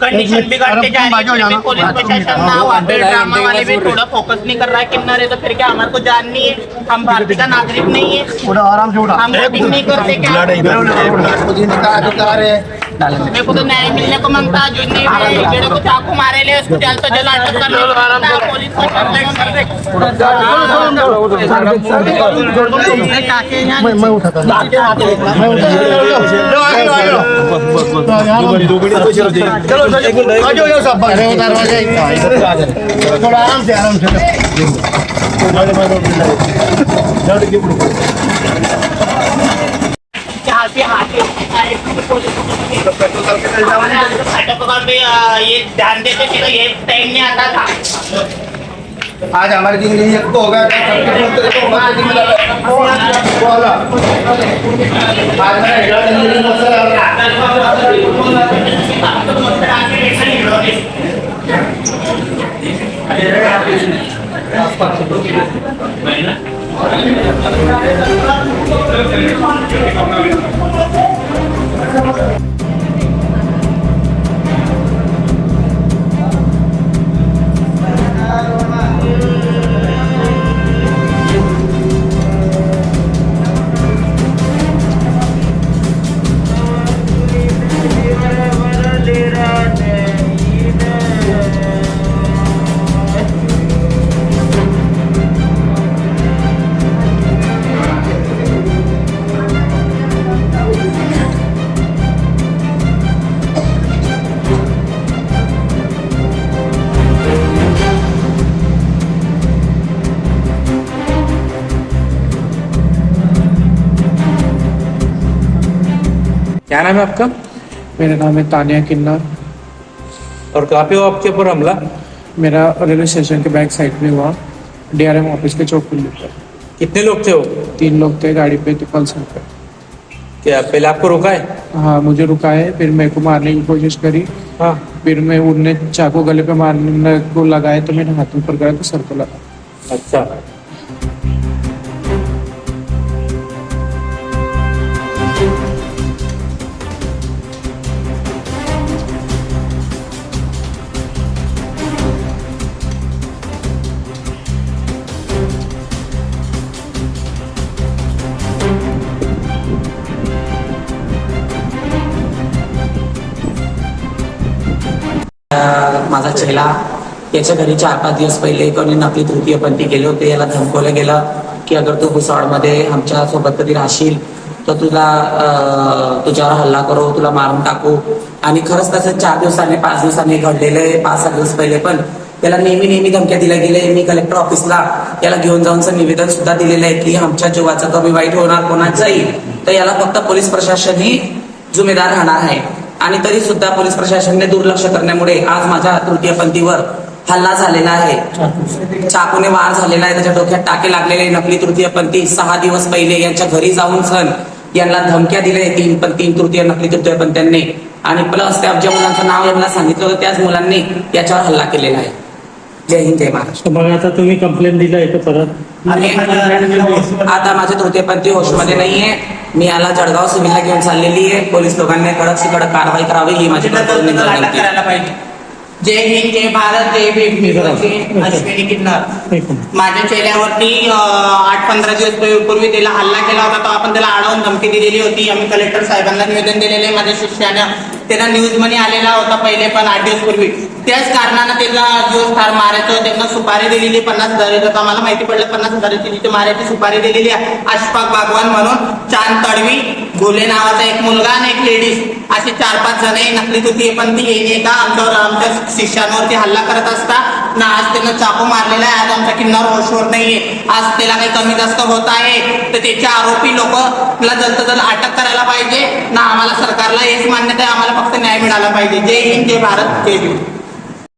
Condition बिगड़ते जा रही है पुलिस प्रशासन ना वहाँ पे ड्रामा वाले भी थोड़ा फोकस नहीं कर रहा है किन्नर है तो फिर क्या हमारे को जान नहीं है? हम भारतीय का नागरिक नहीं है। उड़ा आराम से उड़ा हम वोटिंग नहीं करते क्या? अधिकार है। मेरे को तो न्याय मिलने को मांगता है जो नहीं मिले जेड़े को चाकू मारे ले उसको जल्द से जल्द अटक कर लो पुलिस प्रशासन मैं मैं उठाता हूं। मैं उठाता हूं। अरे वो दरवाजा ही था, इधर आ जाए। थोड़ा आराम से आराम से जहाँ पे हाथी आज हमारे दिन नहीं एक तो होगा सबके तो हमारे दिन में आज मेरा इंजीनियरिंग मसला क्या नाम है आपका? मेरा नाम है तानिया किन्नर और कहाँ पे हो आपके ऊपर हमला? मेरा रेलवे स्टेशन के बैक साइड में हुआ डीआरएम ऑफ़िस के चौक पुल पर। कितने लोग थे वो? तीन लोग थे गाड़ी पे तो पल्सर पे। क्या पहले आपको रोका है? हाँ मुझे रुका है फिर मेरे को मारने की कोशिश करी। हाँ। फिर मैं उनने चाकू गले पे मारने को लगाया तो मेरे हाथ ऊपर गया तो सर को लगा। अच्छा। माझा त्याच्या घरी चार पाच दिवस पहिले कोणी नकली तृतीयपंथी गेले होते. याला धमकवलं गेलं की अगर तू भुसावळमध्ये आमच्यासोबत कधी राहशील तर तुला तुझ्यावर हल्ला करू तुला मारून टाकू. आणि खरंच तसं चार दिवसांनी पाच दिवसांनी घडलेलं आहे. पाच सहा दिवस पहिले पण त्याला नेहमी नेहमी धमक्या दिल्या गेले मी कलेक्टर ऑफिसला त्याला घेऊन जाऊनचं निवेदन सुद्धा दिलेलं आहे की आमच्या जीवाचा कमी वाईट होणार कोणाच जाईल तर याला फक्त पोलीस प्रशासन ही जुमेदार राहणार आहे. आणि तरी सुद्धा पोलीस प्रशासनाने दुर्लक्ष करण्यामुळे आज माझ्या तृतीयपंथीवर हल्ला झालेला आहे. चाकूने. वार झालेला आहे. त्याच्या डोक्यात टाके लागलेले नकली तृतीयपंथी सहा दिवस पहिले यांच्या घरी जाऊन सण यांना धमक्या दिले तीन पण तीन तृतीय नकली तृतीयपंथ्यांनी आणि प्लस त्या ज्या मुलांचं नाव यांना सांगितलं होतं. त्याच मुलांनी याच्यावर हल्ला केलेला आहे. जय हिंद जय महाराष्ट्र. मग आता तुम्ही कंप्लेंट दिलं आहे परत. आता माझे तृतीयपंथी होशमध्ये नाहीये. मी याला जळगाव सिव्हिलला घेऊन चाललेली आहे. पोलीस लोकांनी कडक से कडक कारवाई करावी ही माझी. करायला पाहिजे. जय हिंद जय भारत जय भीम. अश्विनी किन्नर. माझ्या चेहऱ्यावरती आठ पंधरा दिवस पूर्वी त्याला हल्ला केला होता तो आपण त्याला अडवून धमकी दिलेली होती. आम्ही कलेक्टर साहेबांना निवेदन दिलेले माझ्या शिष्यानं त्याला न्यूज मनी आलेला होता पहिले पण आठ दिवस पूर्वी. त्याच कारणानं त्यांना जीवन फार मारायचं त्यांना सुपारी दिलेली पन्नास हजार आता आम्हाला माहिती पडलं पन्नास हजाराची तिथे मारायची सुपारी दिलेली आहे. अशफाक बागवान म्हणून चांद तडवी गोले नावाचा एक मुलगा आणि एक लेडीज असे चार पाच जण हे नकली तुती पण ती येणे का आमच्यावर आमच्या शिष्यांवरती हल्ला करत असता. ना आज त्यांना चाकू मारलेला आहे आज आमच्या किन्नार होशवर नाहीये. आज त्याला काही कमी जास्त होत आहे. तर त्याचे आरोपी लोकला जलद जलद अटक करायला पाहिजे. ना आम्हाला सरकारला हेच मान्यता आहे आम्हाला फक्त न्याय मिळाला पाहिजे. जय हिंद जय भारत जय हिंद